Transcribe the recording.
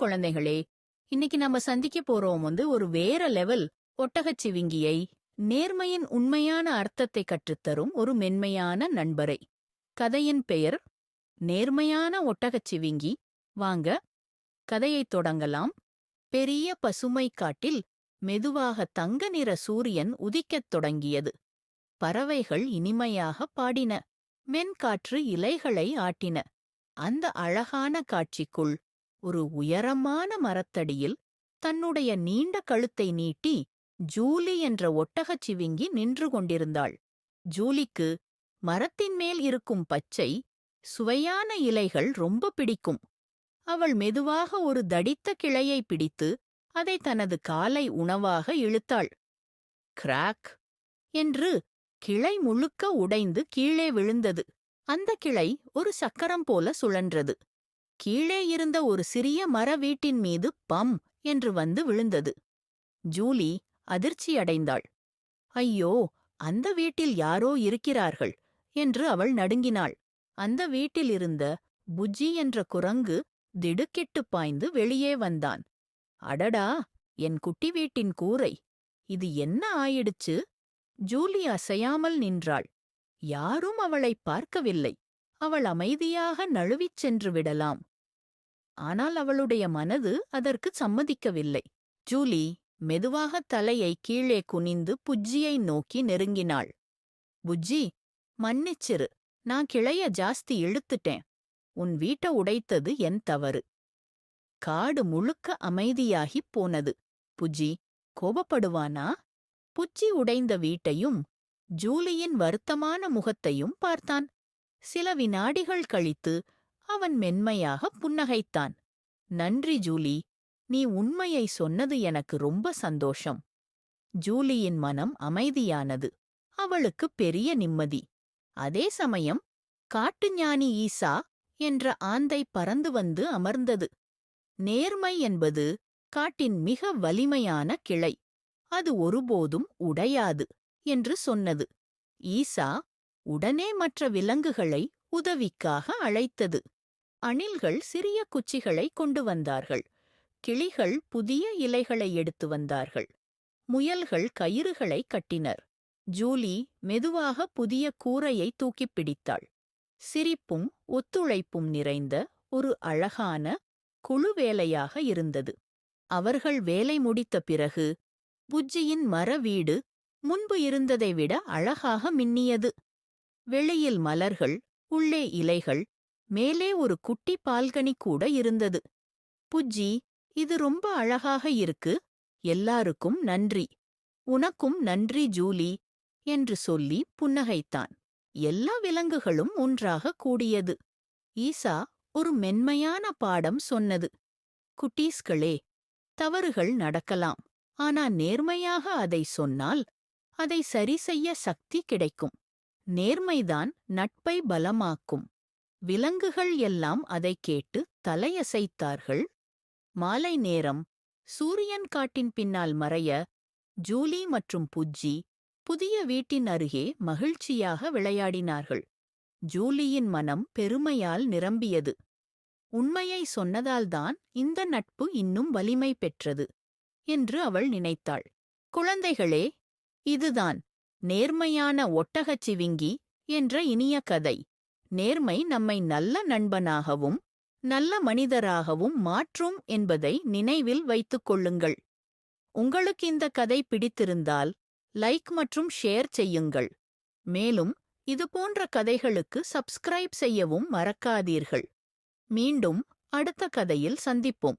வணக்கம் குழந்தைகளே இன்னைக்கு நம்ம சந்திக்க போறோம் வந்து ஒரு வேற லெவல் ஒட்டகச்சிவிங்கியை நேர்மையின் உண்மையான அர்த்தத்தை கற்றுத்தரும் ஒரு மென்மையான நண்பரை. கதையின் பெயர் நேர்மையான ஒட்டகச்சிவிங்கி வாங்க கதையைத் தொடங்கலாம். பெரிய பசுமை காட்டில் மெதுவாக தங்க நிற சூரியன் உதிக்கத் தொடங்கியது. பறவைகள் இனிமையாக பாடின. மென்காற்று இலைகளை ஆட்டின. அந்த அழகான காட்சிக்குள் ஒரு உயரமான மரத்தடியில் தன்னுடைய நீண்ட கழுத்தை நீட்டி ஜூலி என்ற ஒட்டகச் சிவிங்கி நின்று கொண்டிருந்தாள். ஜூலிக்கு மரத்தின் மேல் இருக்கும் பச்சை சுவையான இலைகள் ரொம்ப பிடிக்கும். அவள் மெதுவாக ஒரு தடித்த கிளையை பிடித்து அதை தனது காலை உணவாக இழுத்தாள். கிராக் என்று கிளை முழுக்க உடைந்து கீழே விழுந்தது. அந்த கிளை ஒரு சக்கரம் போல சுழன்றது. கீழே இருந்த ஒரு சிறிய மர வீட்டின் மீது பம் என்று வந்து விழுந்தது. ஜூலி அதிர்ச்சியடைந்தாள் ஐயோ அந்த வீட்டில் யாரோ இருக்கிறார்கள் என்று அவள் நடுங்கினாள். அந்த வீட்டில் இருந்த புஜ்ஜி என்ற குரங்கு திடுக்கிட்டு பாய்ந்து வெளியே வந்தான். அடடா என் குட்டி வீட்டின் கூரை இது என்ன ஆயிடுச்சு? ஜூலி அசையாமல் நின்றாள். யாரும் அவளைப் பார்க்கவில்லை. அவள் அமைதியாக நழுவிச் சென்று விடலாம். ஆனால் அவளுடைய மனது அதற்கு சம்மதிக்கவில்லை. ஜூலி மெதுவாக தலையை கீழே குனிந்து புஜ்ஜியை நோக்கி நெருங்கினாள். புஜ்ஜி மன்னிச்சிரு. நான் கிளைய ஜாஸ்தி இழுத்துட்டேன். உன் வீட்ட உடைத்தது என் தவறு. காடு முழுக்க அமைதியாகிப் போனது. புஜ்ஜி கோபப்படுவானா? புச்சி உடைந்த வீட்டையும் ஜூலியின் வருத்தமான முகத்தையும் பார்த்தான். சில வினாடிகள் கழித்து அவன் மென்மையாக புன்னகைத்தான். நன்றி ஜூலி. நீ உண்மையை சொன்னது எனக்கு ரொம்ப சந்தோஷம். ஜூலியின் மனம் அமைதியானது. அவளுக்கு பெரிய நிம்மதி. அதே சமயம் காட்டுஞானி ஈசா என்ற ஆந்தை பறந்து வந்து அமர்ந்தது. நேர்மை என்பது காட்டின் மிக வலிமையான கிளை. அது ஒருபோதும் உடையாது என்று சொன்னது. ஈசா உடனே மற்ற விலங்குகளை உதவிக்காக அழைத்தது. அணில்கள் சிறிய குச்சிகளை கொண்டு வந்தார்கள். கிளிகள் புதிய இலைகளை எடுத்து வந்தார்கள். முயல்கள் கயிறுகளை கட்டினர். ஜூலி மெதுவாக புதிய கூரையை தூக்கிப் பிடித்தாள். சிரிப்பும் ஒத்துழைப்பும் நிறைந்த ஒரு அழகான குழு வேலையாக இருந்தது. அவர்கள் வேலை முடித்த பிறகு புஜ்ஜியின் மர வீடு முன்பு இருந்ததை விட அழகாக மின்னியது. வெளியில் மலர்கள் உள்ளே இலைகள் மேலே ஒரு குட்டி பால்கனி கூட இருந்தது. புஜ்ஜி இது ரொம்ப அழகாக இருக்கு. எல்லாருக்கும் நன்றி. உனக்கும் நன்றி ஜூலி என்று சொல்லி புன்னகைத்தான். எல்லா விலங்குகளும் ஒன்றாக கூடியது. ஈசா ஒரு மென்மையான பாடம் சொன்னது. குட்டீஸ்களே தவறுகள் நடக்கலாம். ஆனா நேர்மையாக அதை சொன்னால் அதை சரி செய்ய சக்தி கிடைக்கும். நேர்மைதான் நட்பை பலமாக்கும். விலங்குகள் எல்லாம் அதைக் கேட்டு தலையசைத்தார்கள். மாலை நேரம் சூரியன் காட்டின் பின்னால் மறைய ஜூலி மற்றும் புஜ்ஜி புதிய வீட்டின் அருகே மகிழ்ச்சியாக விளையாடினார்கள். ஜூலியின் மனம் பெருமையால் நிரம்பியது. உண்மையை சொன்னதால்தான் இந்த நட்பு இன்னும் வலிமை பெற்றது என்று அவள் நினைத்தாள். குழந்தைகளே இதுதான் நேர்மையான ஒட்டகச்சிவிங்கி என்ற இனிய கதை. நேர்மை நம்மை நல்ல நண்பனாகவும் நல்ல மனிதராகவும் மாற்றும் என்பதை நினைவில் வைத்துக் கொள்ளுங்கள். உங்களுக்கு இந்த கதை பிடித்திருந்தால் லைக் மற்றும் ஷேர் செய்யுங்கள். மேலும் இதுபோன்ற கதைகளுக்கு சப்ஸ்கிரைப் செய்யவும் மறக்காதீர்கள். மீண்டும் அடுத்த கதையில் சந்திப்போம்.